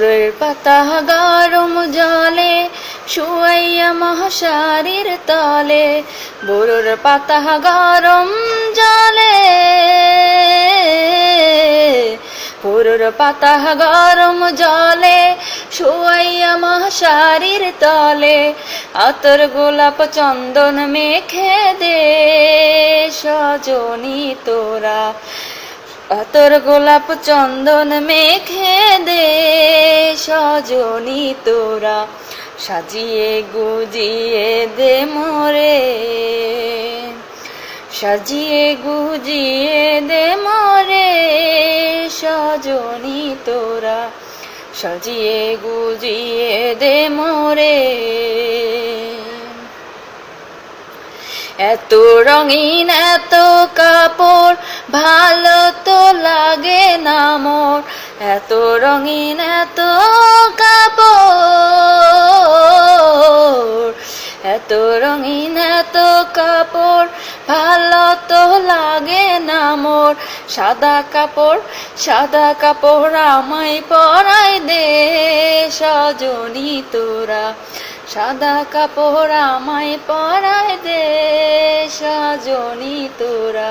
বোরের পাতা গরম জলে শুয়াইয়া মহাশারির তলে, বোরের পাতা গরম জলে। পুরুর পাতা গরম জলে শুয়াইয়া মহাশারির তলে, আতর গোলাপ চন্দন মেখে দে সজনি তোরা। আতর গোলাপ চন্দন মেখে দে সজনি তোরা সাজিয়ে গুজিয়ে দে মোরে। সাজিয়ে গুজিয়ে দে মোরে সজনি তোরা। সাজিয়ে গুজিয়ে দে মোরে। এত রঙিন, এত কাপড়, ভালো তো লাগে না মোর। এত রঙিন, এত কাপড়। এত রঙিন, এত কাপড়, ভালো তো লাগে না মোর। সাদা কাপড় সাদা কাপড় আমায় পরাই দে সজনি তোরা। সাদা কাপড় আমায় পরাই দে সজনি তোরা।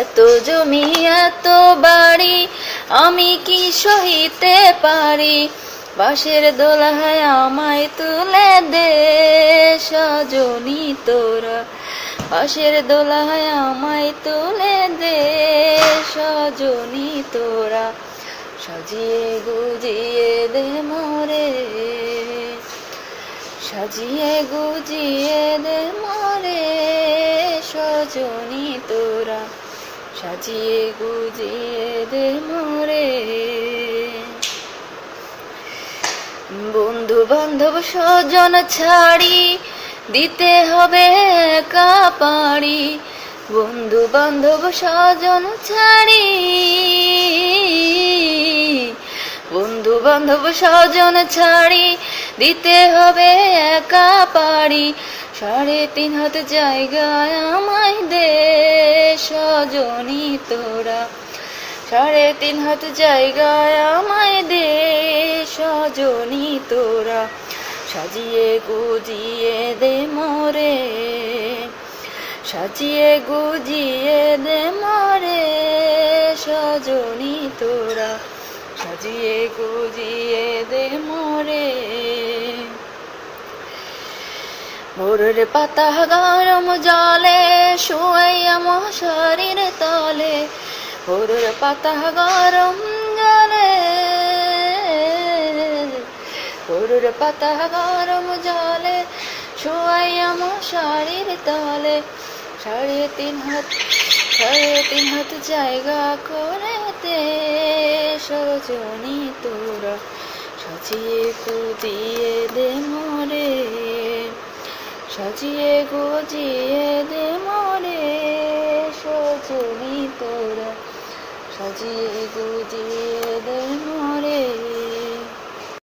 এত জমি, এত বাড়ি, আমি কি সহিতে পারি? বাঁশের দোলায় আমায় তুলে দে সজনি তোরা। বাঁশের দোলায় আমায় তুলে দে সজনি তোরা। সাজিয়ে গুজিয়ে দে মোরে, সাজিয়ে গুজিয়ে দে মোরে সাজিয়ে গুজিয়ে দে মরে। বন্ধু বান্ধব স্বজন ছাড়ি, দিতে হবে একা পাড়ি। বন্ধু বান্ধব স্বজন ছাড়ি বন্ধু বান্ধব স্বজন ছাড়ি, দিতে হবে একা পাড়ি। সাড়ে তিন হাত জায়গায় আমায় দে। সজনি তোরা। সাড়ে তিন হাত জায়গায় আমায় দে সজনি তোরা। সাজিয়ে গুজিয়ে দে মোরে। সাজিয়ে গুজিয়ে দে মরে সজনি তোরা। সাজিয়ে গুজিয়ে দে মোরে। মোরের পাতা গরম জলে শুয়াইয়া মশারির তলে। মোরের পাতা গরম জলে, মোরের পাতা গরম জলে শুয়াইয়া মশারির তলে। সাড়ে তিন হাত, সাড়ে তিন হাত জায়গা করে দে, সজনি তোরা সাজিয়ে কুদিয়ে দে মরে। সাজিয়ে গুজিয়ে দে মনে সজনি তোরা। সাজিয়ে গুজিয়ে দে